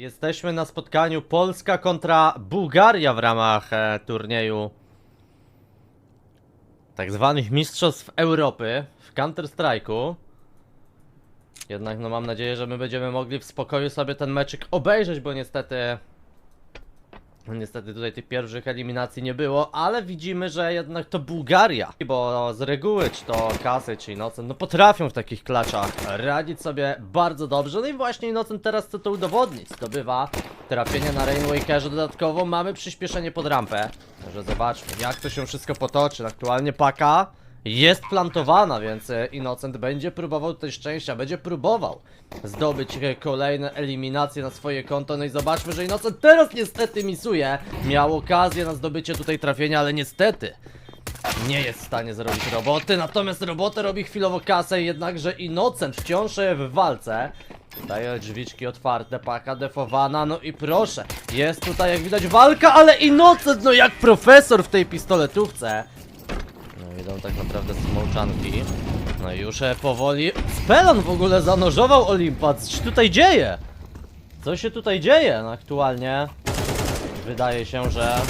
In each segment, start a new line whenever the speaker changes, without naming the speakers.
Jesteśmy na spotkaniu Polska kontra Bułgaria w ramach e, turnieju tak zwanych Mistrzostw Europy w Counter-Strike'u. Jednak no mam nadzieję, że my będziemy mogli w spokoju sobie ten meczyk obejrzeć, bo niestety Niestety tutaj tych pierwszych eliminacji nie było, ale widzimy, że jednak to Bułgaria. Bo z reguły, czy to Kasy, czy Innocent, no potrafią w takich klaczach radzić sobie bardzo dobrze. No i właśnie Innocent teraz chce to udowodnić. Zdobywa trafienie na Rainwakerze dodatkowo. Mamy przyspieszenie pod rampę. Może zobaczmy, jak to się wszystko potoczy. Aktualnie paka jest plantowana, więc e, Innocent będzie próbował tutaj szczęścia, będzie próbował zdobyć e, kolejne eliminacje na swoje konto. No i zobaczmy, że Innocent teraz niestety misuje. Miał okazję na zdobycie tutaj trafienia, ale niestety nie jest w stanie zrobić roboty. Natomiast robotę robi chwilowo kasę, jednakże Innocent wciąż e, w walce. Daje drzwiczki otwarte, paka defowana, no i proszę, jest tutaj jak widać walka, ale Innocent, no jak profesor w tej pistoletówce. No idą tak naprawdę smołczanki. No już e, powoli. Spelon w ogóle zanurzował Olimpa. Co się tutaj dzieje? Co się tutaj dzieje? No aktualnie wydaje się, że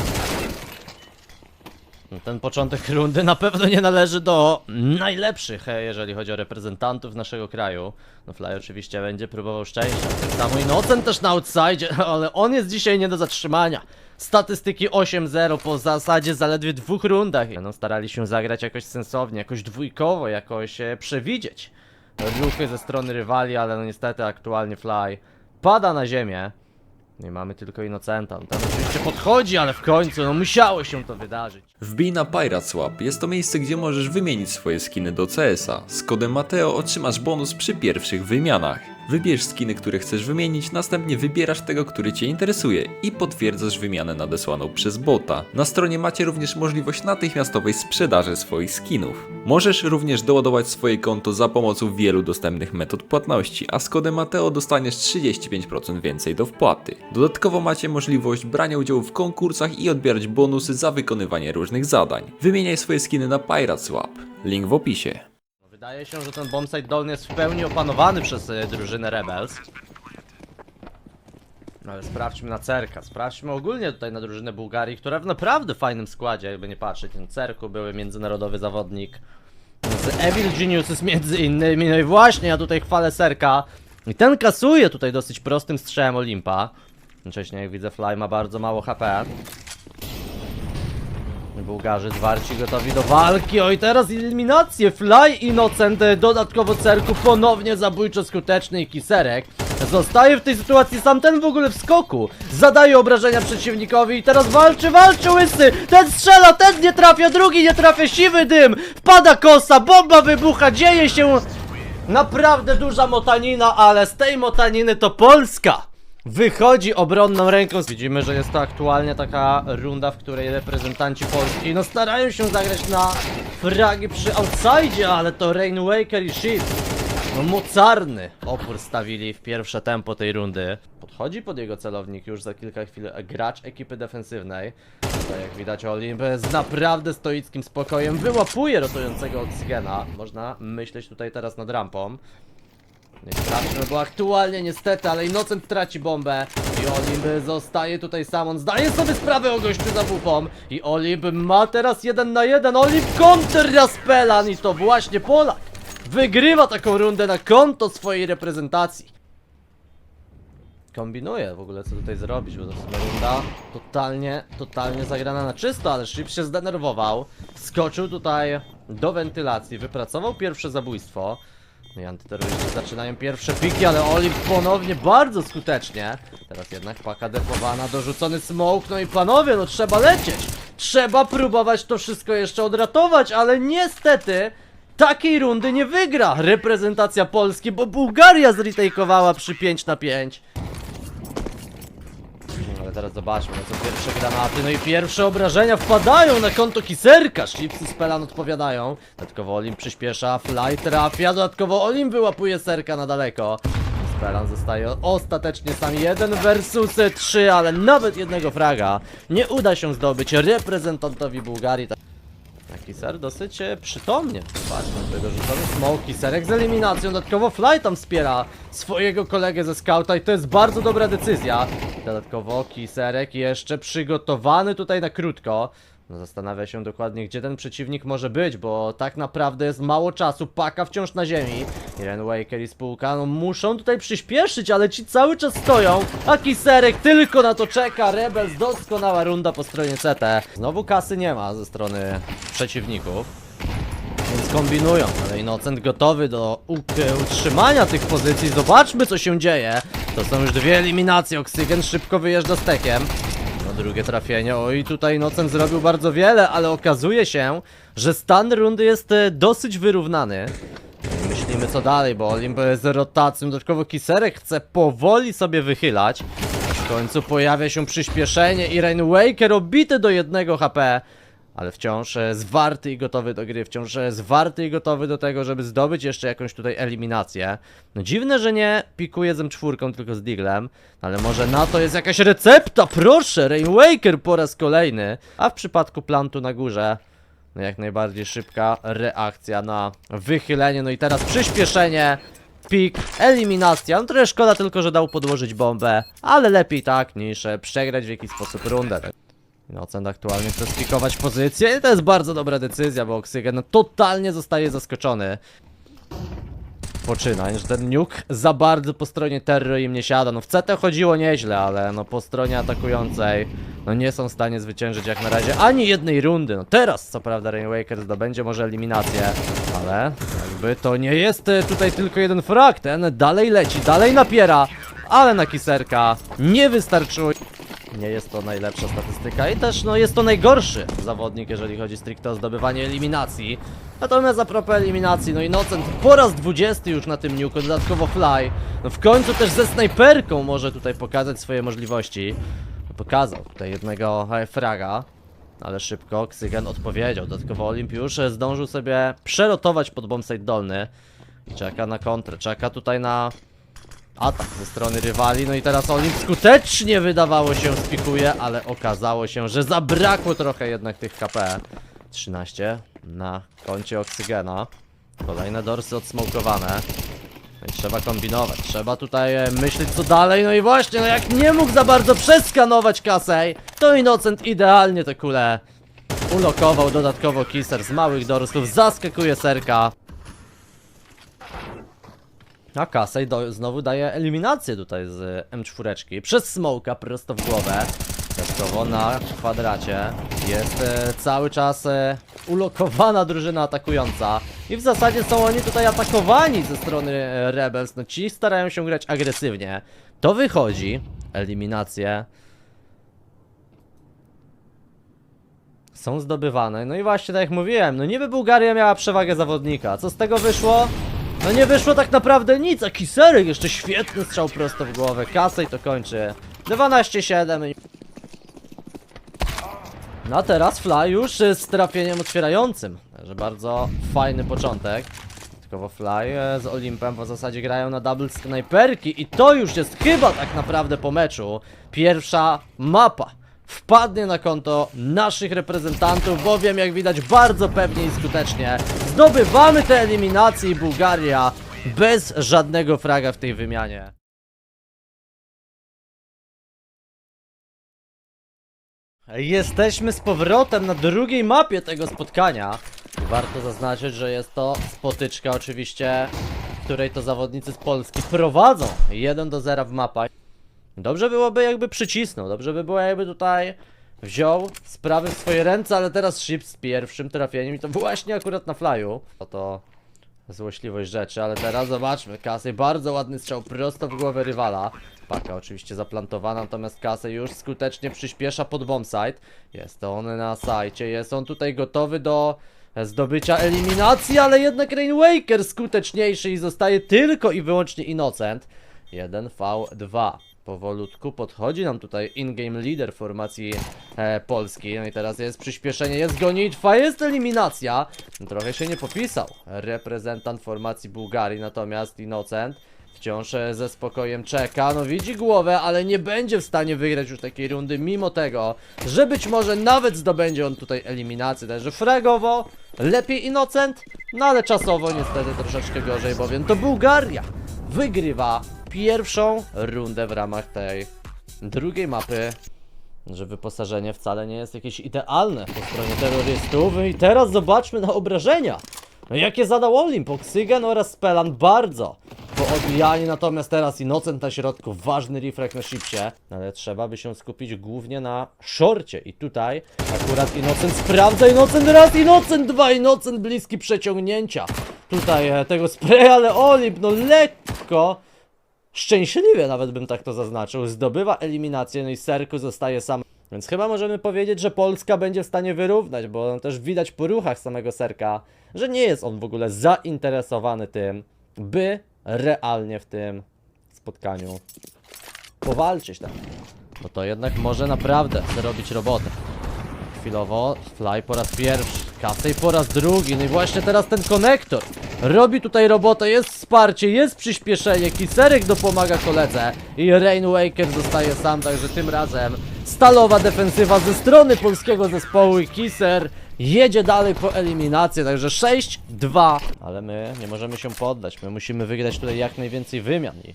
ten początek rundy na pewno nie należy do najlepszych, e, jeżeli chodzi o reprezentantów naszego kraju. No Fly oczywiście będzie próbował szczęścia. Tak samo Innocent też na outside, ale on jest dzisiaj nie do zatrzymania. Statystyki 8-0 po zasadzie zaledwie dwóch rundach. Będą starali się zagrać jakoś sensownie, jakoś dwójkowo, jakoś e, przewidzieć ruchy ze strony rywali, ale no niestety aktualnie Fly pada na ziemię. Nie mamy tylko Innocenta. On Tam oczywiście podchodzi, ale w końcu no musiało się to wydarzyć.
Wbij na Pirate Swap. Jest to miejsce, gdzie możesz wymienić swoje skiny do CS-a. Z kodem Mateo otrzymasz bonus przy pierwszych wymianach. Wybierz skiny, które chcesz wymienić, następnie wybierasz tego, który Cię interesuje i potwierdzasz wymianę nadesłaną przez bota. Na stronie macie również możliwość natychmiastowej sprzedaży swoich skinów. Możesz również doładować swoje konto za pomocą wielu dostępnych metod płatności, a z kodem Mateo dostaniesz 35% więcej do wpłaty. Dodatkowo macie możliwość brania udziału w konkursach i odbierać bonusy za wykonywanie różnych zadań. Wymieniaj swoje skiny na Pirate Swap. Link w opisie.
Wydaje się, że ten bombsite dolny jest w pełni opanowany przez e, drużynę Rebels. No ale sprawdźmy na Cerka, sprawdźmy ogólnie tutaj na drużynę Bułgarii, która w naprawdę fajnym składzie, jakby nie patrzeć. Ten Cerku były międzynarodowy zawodnik. Z Evil Geniuses między innymi, no i właśnie ja tutaj chwalę Serka. I ten kasuje tutaj dosyć prostym strzałem Olimpa. Jednocześnie jak widzę Fly ma bardzo mało HP. Bułgarzy zwarci gotowi do walki. Oj, teraz eliminacje. Fly Innocent, e, dodatkowo Cerku, ponownie zabójczo skuteczny i Kiserek. Zostaje w tej sytuacji sam ten w ogóle w skoku. Zadaje obrażenia przeciwnikowi i teraz walczy, walczy łysy. Ten strzela, ten nie trafia, drugi nie trafia, siwy dym. Wpada kosa, bomba wybucha, dzieje się naprawdę duża motanina, ale z tej motaniny to Polska. Wychodzi obronną ręką. Widzimy, że jest to aktualnie taka runda, w której reprezentanci Polski no starają się zagrać na fragi przy outside, ale to Rainwaker i Shift. No mocarny opór stawili w pierwsze tempo tej rundy. Podchodzi pod jego celownik już za kilka chwil gracz ekipy defensywnej. To jak widać Olimp z naprawdę stoickim spokojem wyłapuje rotującego oksygena. Można myśleć tutaj teraz nad rampą. Nie sprawdźmy, bo aktualnie niestety, ale Innocent traci bombę i Olimp zostaje tutaj sam. On zdaje sobie sprawę o gościu za wupą i Olimp ma teraz jeden na jeden. Olimp counter Raspelan i to właśnie Polak wygrywa taką rundę na konto swojej reprezentacji. Kombinuje w ogóle co tutaj zrobić, bo to jest runda totalnie, totalnie zagrana na czysto, ale Ship się zdenerwował, skoczył tutaj do wentylacji, wypracował pierwsze zabójstwo. No i antyterroryści zaczynają pierwsze piki, ale Olimp ponownie bardzo skutecznie. Teraz jednak paka defowana, dorzucony smoke, no i panowie, no trzeba lecieć. Trzeba próbować to wszystko jeszcze odratować, ale niestety takiej rundy nie wygra reprezentacja Polski, bo Bułgaria zretakeowała przy 5 na 5. Ale teraz zobaczmy, no co pierwsze granaty, no i pierwsze obrażenia wpadają na konto Kiserka. Chipsy z Pelan odpowiadają. Dodatkowo Olim przyspiesza, Fly trafia, dodatkowo Olim wyłapuje Serka na daleko. Spelan zostaje ostatecznie sam jeden versus trzy, ale nawet jednego fraga nie uda się zdobyć reprezentantowi Bułgarii. Tak Kiser dosyć e, przytomnie. Patrzmy na tego rzucony smoke. Kiserek z eliminacją. Dodatkowo Fly tam wspiera swojego kolegę ze scouta i to jest bardzo dobra decyzja. Dodatkowo Kiserek jeszcze przygotowany tutaj na krótko. No zastanawia się dokładnie, gdzie ten przeciwnik może być, bo tak naprawdę jest mało czasu, paka wciąż na ziemi. I Ren Waker i spółka, no muszą tutaj przyspieszyć, ale ci cały czas stoją, a Kiserek tylko na to czeka. Rebels, doskonała runda po stronie CT. Znowu kasy nie ma ze strony przeciwników. Więc kombinują, ale Innocent gotowy do utrzymania tych pozycji. Zobaczmy co się dzieje. To są już dwie eliminacje. Oksygen szybko wyjeżdża z tekiem. Drugie trafienie. Oj, tutaj Innocent zrobił bardzo wiele, ale okazuje się, że stan rundy jest e, dosyć wyrównany. Myślimy co dalej, bo Olimp z rotacją, dodatkowo Kiserek chce powoli sobie wychylać. W końcu pojawia się przyspieszenie i Rain Waker obity do jednego HP. Ale wciąż zwarty i gotowy do gry, wciąż zwarty i gotowy do tego, żeby zdobyć jeszcze jakąś tutaj eliminację. No dziwne, że nie pikuje z M4, tylko z Diglem, ale może na to jest jakaś recepta, proszę, Rain Waker po raz kolejny. A w przypadku plantu na górze, no jak najbardziej szybka reakcja na wychylenie, no i teraz przyspieszenie. Pik, eliminacja. No trochę szkoda tylko, że dał podłożyć bombę, ale lepiej tak niż przegrać w jakiś sposób rundę. Innocent aktualnie chce spikować pozycję i to jest bardzo dobra decyzja, bo Oksygen totalnie zostaje zaskoczony. Poczynań, że ten nuke za bardzo po stronie Terro im nie siada. No w CT chodziło nieźle, ale no po stronie atakującej no nie są w stanie zwyciężyć jak na razie ani jednej rundy. No teraz co prawda Rain Waker zdobędzie może eliminację, ale jakby to nie jest e, tutaj tylko jeden frag. Ten dalej leci, dalej napiera, ale na kiserka nie wystarczyło. Nie jest to najlepsza statystyka i też no jest to najgorszy zawodnik, jeżeli chodzi stricte o zdobywanie eliminacji. Natomiast a propos eliminacji, no Innocent po raz 20 już na tym niuku, dodatkowo Fly. No w końcu też ze snajperką może tutaj pokazać swoje możliwości. Pokazał tutaj jednego fraga. Ale szybko Ksygen odpowiedział. Dodatkowo Olimp już e, zdążył sobie przelotować pod bombsite dolny. I czeka na kontrę, czeka tutaj na atak ze strony rywali. No i teraz Olimp skutecznie wydawało się spikuje, ale okazało się, że zabrakło trochę jednak tych KP. 13 na koncie Oksygena. Kolejne dorsy odsmokowane. No i trzeba kombinować, trzeba tutaj e, myśleć co dalej, no i właśnie, no jak nie mógł za bardzo przeskanować Kasej, to Innocent idealnie te kule ulokował, dodatkowo Kiser z małych dorsów, zaskakuje Serka. A Kasej do, znowu daje eliminację tutaj z M4 przez smoka prosto w głowę. Dodatkowo na kwadracie jest e, cały czas e, ulokowana drużyna atakująca. I w zasadzie są oni tutaj atakowani ze strony e, Rebels. No ci starają się grać agresywnie. To wychodzi. Eliminacje. Są zdobywane. No i właśnie tak jak mówiłem, no niby Bułgaria miała przewagę zawodnika. Co z tego wyszło? No nie wyszło tak naprawdę nic, a Kiserek jeszcze świetny strzał prosto w głowę. Kasej to kończy. 12-7. No a teraz Fly już z trafieniem otwierającym. Także bardzo fajny początek. Tylko Fly e, z Olimpem w zasadzie grają na double snajperki i to już jest chyba tak naprawdę po meczu pierwsza mapa. Wpadnie na konto naszych reprezentantów, bowiem jak widać bardzo pewnie i skutecznie zdobywamy te eliminacje i Bułgaria bez żadnego fraga w tej wymianie. Jesteśmy z powrotem na drugiej mapie tego spotkania. Warto zaznaczyć, że jest to spotyczka oczywiście, w której to zawodnicy z Polski prowadzą 1 do 0 w mapach. Dobrze byłoby jakby przycisnął, dobrze by było jakby tutaj wziął sprawy w swoje ręce, ale teraz Ship z pierwszym trafieniem i to właśnie akurat na flyu. Oto złośliwość rzeczy, ale teraz zobaczmy, Kasej bardzo ładny strzał prosto w głowę rywala. Paka oczywiście zaplantowana, natomiast Kasej już skutecznie przyspiesza pod bombsite. Jest on na sajcie, jest on tutaj gotowy do zdobycia eliminacji, ale jednak Rain Waker skuteczniejszy i zostaje tylko i wyłącznie Innocent. 1v2. Powolutku podchodzi nam tutaj in-game leader formacji e, polskiej. No i teraz jest przyspieszenie, jest gonitwa, jest eliminacja. Trochę się nie popisał reprezentant formacji Bułgarii, natomiast Innocent Wciąż e, ze spokojem czeka, no widzi głowę, ale nie będzie w stanie wygrać już takiej rundy, mimo tego, że być może nawet zdobędzie on tutaj eliminację, także fragowo, lepiej Innocent, no ale czasowo niestety troszeczkę gorzej, bowiem to Bułgaria wygrywa pierwszą rundę w ramach tej drugiej mapy że wyposażenie wcale nie jest jakieś idealne po stronie terrorystów. I teraz zobaczmy na obrażenia. No jakie zadał Olimp, Oksygen oraz Spelan bardzo poodbijani, natomiast teraz Innocent na środku, ważny refrag na shipsie. Ale trzeba by się skupić głównie na szorcie i tutaj akurat Innocent sprawdza, Innocent raz, Innocent dwa, Innocent bliski przeciągnięcia. Tutaj e, tego spray, ale Olimp no lekko szczęśliwie nawet bym tak to zaznaczył, zdobywa eliminację, no i Serku zostaje sam. Więc chyba możemy powiedzieć, że Polska będzie w stanie wyrównać, bo też widać po ruchach samego Serka, że nie jest on w ogóle zainteresowany tym, by realnie w tym spotkaniu powalczyć tam. Bo to jednak może naprawdę zrobić robotę. Chwilowo, Fly po raz pierwszy, Kasej po raz drugi, no i właśnie teraz ten konektor robi tutaj robotę, jest wsparcie, jest przyspieszenie, Kiserek dopomaga koledze i Rain Waker zostaje sam, także tym razem stalowa defensywa ze strony polskiego zespołu i Kiser jedzie dalej po eliminację, także 6-2, ale my nie możemy się poddać, my musimy wygrać tutaj jak najwięcej wymian i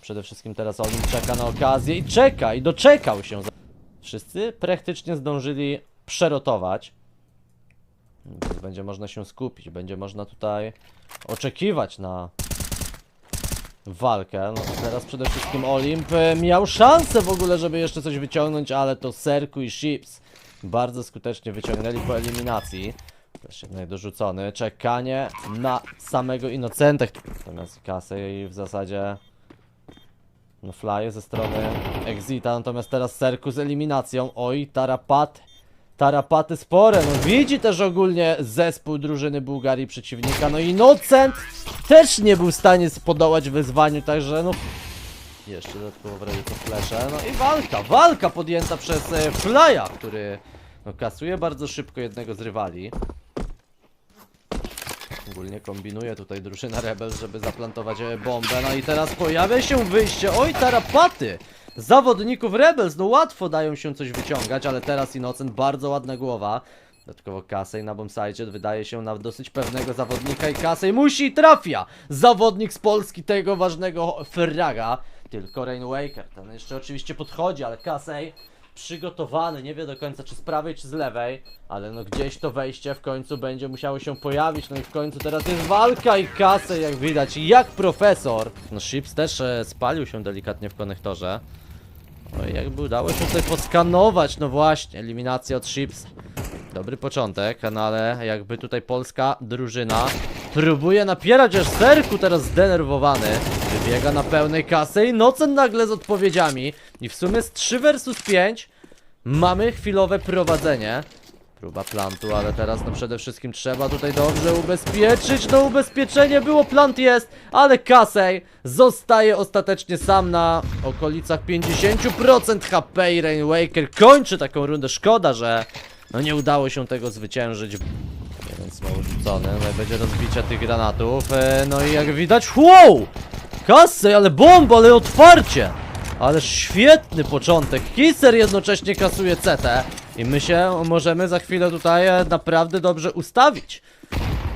przede wszystkim teraz Olin czeka na okazję i czeka i doczekał się. Wszyscy praktycznie zdążyli przerotować. Więc będzie można się skupić, będzie można tutaj oczekiwać na walkę. No teraz przede wszystkim Olimp e, miał szansę w ogóle, żeby jeszcze coś wyciągnąć, ale to Serku i Ships bardzo skutecznie wyciągnęli po eliminacji. Też jednak dorzucony. Czekanie na samego Innocenta. Natomiast kasę i w zasadzie no fly ze strony Exita, natomiast teraz Serku z eliminacją. Oj, tarapaty. Tarapaty spore. No widzi też ogólnie zespół drużyny Bułgarii przeciwnika. No i Innocent też nie był w stanie podołać wyzwaniu, także no... Jeszcze dodatkowo w razie to flesze. No i walka, walka podjęta przez e, Flya, który no, kasuje bardzo szybko jednego z rywali. Ogólnie kombinuje tutaj drużyna Rebels, żeby zaplantować e, bombę. No i teraz pojawia się wyjście. Oj, tarapaty! Zawodników Rebels, no łatwo dają się coś wyciągać, ale teraz Innocent bardzo ładna głowa. Dodatkowo Kasej na bombsite wydaje się na dosyć pewnego zawodnika i Kasej musi trafia! Zawodnik z Polski tego ważnego fraga. Tylko Rain Waker, ten jeszcze oczywiście podchodzi, ale Kasej przygotowany, nie wie do końca czy z prawej czy z lewej, ale no gdzieś to wejście w końcu będzie musiało się pojawić, no i w końcu teraz jest walka i kasę jak widać, jak profesor. No Ships też e, spalił się delikatnie w konektorze. Oj, jakby udało się tutaj poskanować, no właśnie, eliminacja od Ships. Dobry początek, no ale jakby tutaj polska drużyna próbuje napierać aż serku teraz zdenerwowany. Wybiega na pełnej kasy i Nocen nagle z odpowiedziami. I w sumie z 3 versus 5 mamy chwilowe prowadzenie. Próba plantu, ale teraz no przede wszystkim trzeba tutaj dobrze ubezpieczyć. No ubezpieczenie było, plant jest, ale Kasej zostaje ostatecznie sam na okolicach 50% HP i Rain Waker kończy taką rundę. Szkoda, że no nie udało się tego zwyciężyć. Jeden small rzucony, no będzie rozbicie tych granatów. E, no i jak widać, wow! Kasej, ale bomba, ale otwarcie! Ale świetny początek. Kisser jednocześnie kasuje CT. I my się możemy za chwilę tutaj e, naprawdę dobrze ustawić.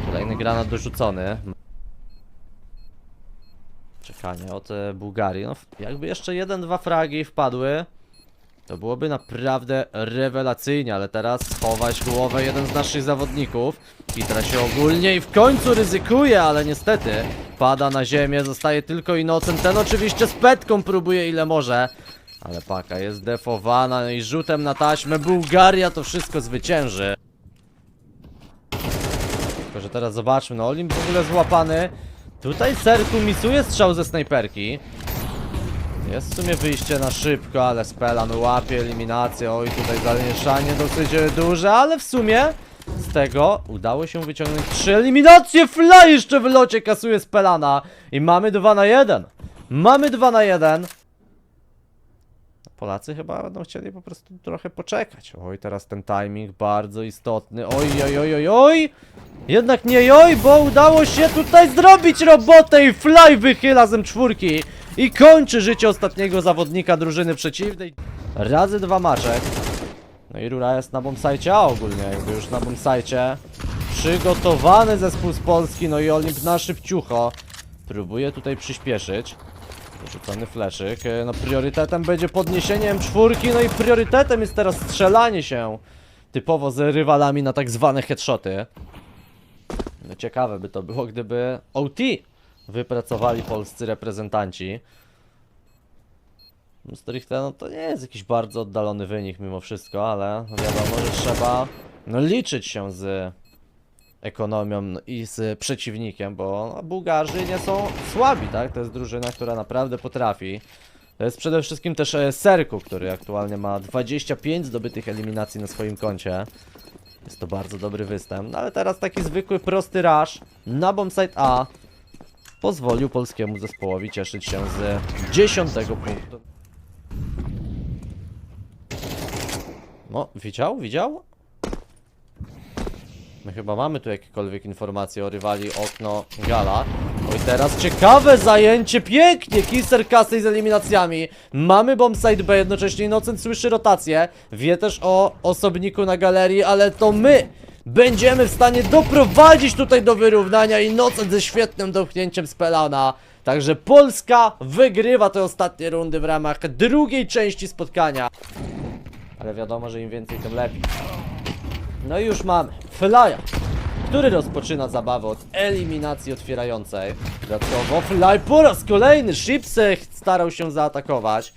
Kolejny granat dorzucony. Czekanie od e, Bułgarii. No, jakby jeszcze jeden, dwa fragi wpadły, to byłoby naprawdę rewelacyjnie, ale teraz schować głowę jeden z naszych zawodników. Kitra się ogólnie i w końcu ryzykuje, ale niestety pada na ziemię, zostaje tylko Innocent. Ten oczywiście z petką próbuje ile może. Ale paka jest defowana no i rzutem na taśmę Bułgaria to wszystko zwycięży. Tylko, że teraz zobaczmy, no Olimp w ogóle złapany. Tutaj Serku misuje strzał ze snajperki. Jest w sumie wyjście na szybko, ale Spelan łapie eliminację. Oj, tutaj zamieszanie dosyć duże, ale w sumie z tego udało się wyciągnąć trzy eliminacje. Fly jeszcze w locie kasuje Spelana. I mamy 2 na 1. Mamy 2 na 1. Polacy chyba będą chcieli po prostu trochę poczekać. Oj, teraz ten timing bardzo istotny. Oj, oj, oj, oj, oj! Jednak nie oj, bo udało się tutaj zrobić robotę i Fly wychyla z czwórki i kończy życie ostatniego zawodnika drużyny przeciwnej. Razy dwa maczek. No i Rura jest na bombsajcie, a ogólnie jakby już na bombsajcie. Przygotowany zespół z Polski, no i Olimp na szybciucho. Próbuje tutaj przyspieszyć. Rzucony fleszyk. E, No priorytetem będzie podniesienie M4, no i priorytetem jest teraz strzelanie się typowo z rywalami na tak zwane headshoty. No ciekawe by to było, gdyby OT wypracowali polscy reprezentanci. Stricte, no to nie jest jakiś bardzo oddalony wynik mimo wszystko, ale wiadomo, że trzeba no, liczyć się z ekonomią no, i z przeciwnikiem, bo no, Bułgarzy nie są słabi, tak? To jest drużyna, która naprawdę potrafi. To jest przede wszystkim też e, Serku, który aktualnie ma 25 zdobytych eliminacji na swoim koncie. Jest to bardzo dobry występ, no ale teraz taki zwykły, prosty rush na bombsite A pozwolił polskiemu zespołowi cieszyć się z 10 punktu. No, widział? Widział? My chyba mamy tu jakiekolwiek informacje o rywali okno Gala. Oj, teraz ciekawe zajęcie, pięknie! Kisser Casey z eliminacjami. Mamy bombsite B, jednocześnie Innocent słyszy rotację. Wie też o osobniku na galerii, ale to my będziemy w stanie doprowadzić tutaj do wyrównania. Innocent ze świetnym dotknięciem z Pelana. Także Polska wygrywa te ostatnie rundy w ramach drugiej części spotkania. Ale wiadomo, że im więcej, tym lepiej. No i już mamy Flya, który rozpoczyna zabawę od eliminacji otwierającej. Dodatkowo Fly po raz kolejny Shipsech starał się zaatakować.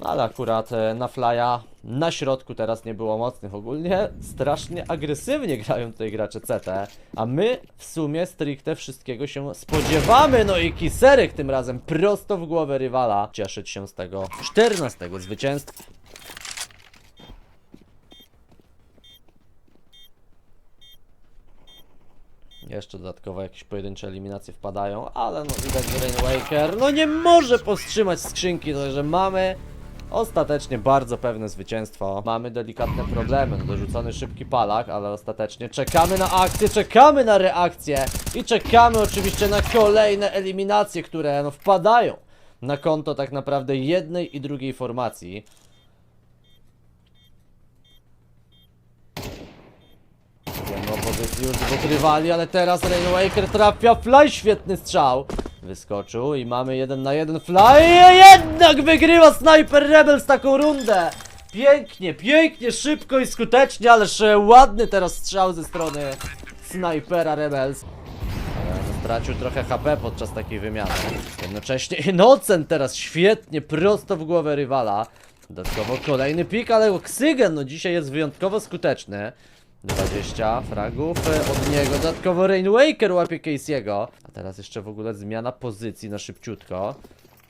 Ale akurat e, na Flya na środku teraz nie było mocnych. Ogólnie strasznie agresywnie grają tutaj gracze CT. A my w sumie stricte wszystkiego się spodziewamy. No i Kiserek tym razem prosto w głowę rywala. Cieszyć się z tego 14 zwycięstwa. Jeszcze dodatkowo jakieś pojedyncze eliminacje wpadają, ale no widać, że Rain Waker no nie może powstrzymać skrzynki, także mamy ostatecznie bardzo pewne zwycięstwo. Mamy delikatne problemy, no dorzucony szybki palak, ale ostatecznie czekamy na akcję, czekamy na reakcję i czekamy oczywiście na kolejne eliminacje, które no wpadają na konto tak naprawdę jednej i drugiej formacji. Wiemy o pozycji już dwóch rywali, ale teraz Rainwaker trafia Fly, świetny strzał. Wyskoczył i mamy jeden na jeden Fly, jednak wygrywa Sniper Rebels taką rundę. Pięknie, pięknie, szybko i skutecznie, ależ ładny teraz strzał ze strony Snipera Rebels. Stracił trochę HP podczas takiej wymiany. Jednocześnie Innocent teraz świetnie, prosto w głowę rywala. Dodatkowo kolejny pik, ale oksygen no dzisiaj jest wyjątkowo skuteczny. 20 fragów e, od niego. Dodatkowo Rainwaker łapie Casey'ego. A teraz jeszcze w ogóle zmiana pozycji na szybciutko.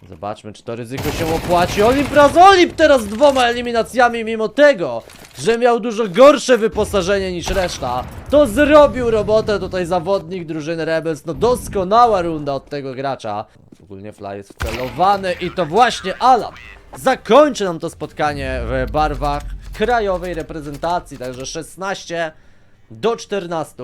Zobaczmy, czy to ryzyko się opłaci. Olimp raz Olimp teraz dwoma eliminacjami, mimo tego, że miał dużo gorsze wyposażenie niż reszta. To zrobił robotę tutaj zawodnik drużyny Rebels. No doskonała runda od tego gracza. Ogólnie Fly jest wcelowany i to właśnie Alan zakończy nam to spotkanie w barwach krajowej reprezentacji. Także 16 do 14